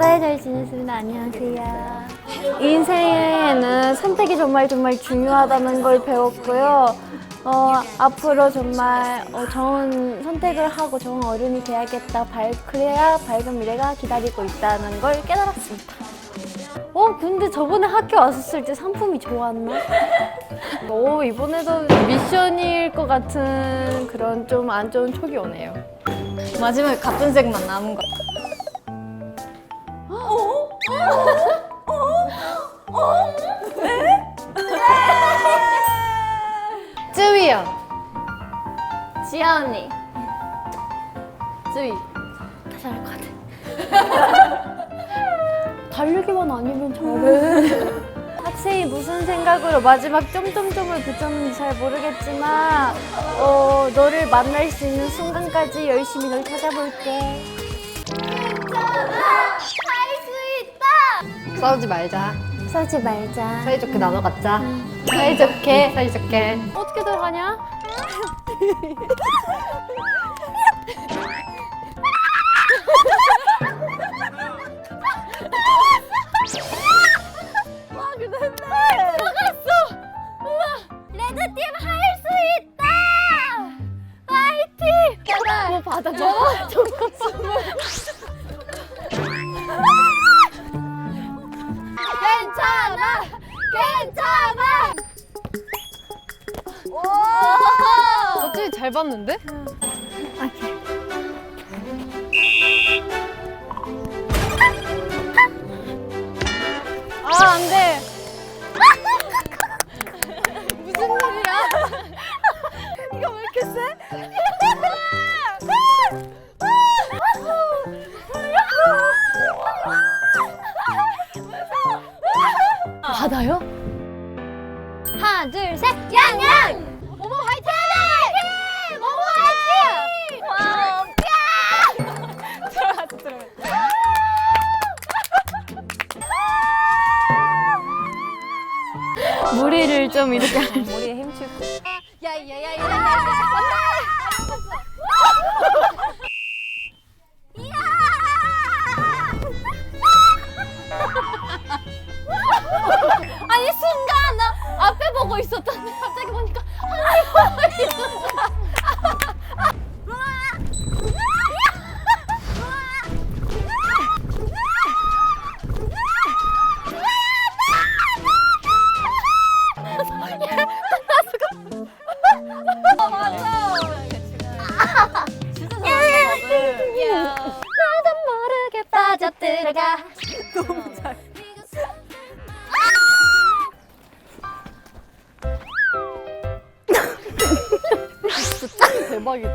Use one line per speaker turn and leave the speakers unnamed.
네, 잘 지냈습니다. 안녕하세요. 인생에는 선택이 정말 정말 중요하다는 걸 배웠고요. 어, 앞으로 정말 어, 좋은 선택을 하고 좋은 어른이 돼야겠다. 발, 그래야 밝은 미래가 기다리고 있다는 걸 깨달았습니다. 어, 근데 저번에 학교 왔었을 때 상품이 좋았나? 오, 이번에도 미션일 것 같은 그런 좀 안 좋은 촉이 오네요.
마지막에 같은 색만 남은 거. 쯔위요.
지아 언니. 쯔위. 다시 할것 같아. 달리기만 아니면 잘해. 학생이 무슨 생각으로 마지막 점점점을 붙였는지 잘 모르겠지만 어, 너를 만날 수 있는 순간까지 열심히 널 찾아볼게.
싸우지 말자.
싸우지 말자.
사이좋게 나눠 갖자.
사이좋게.
사이좋게.
어떻게 들어가냐? 와 근데 들어갔어. 우와 레드팀 할 수 있다. 화이팅. 뭐 받아 봐. 괜찮아. 괜찮아.
어찌 잘 봤는데? 아, 안 돼. 무슨 일이야?
이거 왜 이렇게 세?
받아요?
하나, 둘, 셋, 양양! 모모 화이팅! 모모 화이팅! 와,
들어갔어, 들어갔어.
무리를 좀 이렇게
머리에 힘줄 거.
아니 빠져들어가.
대박이다.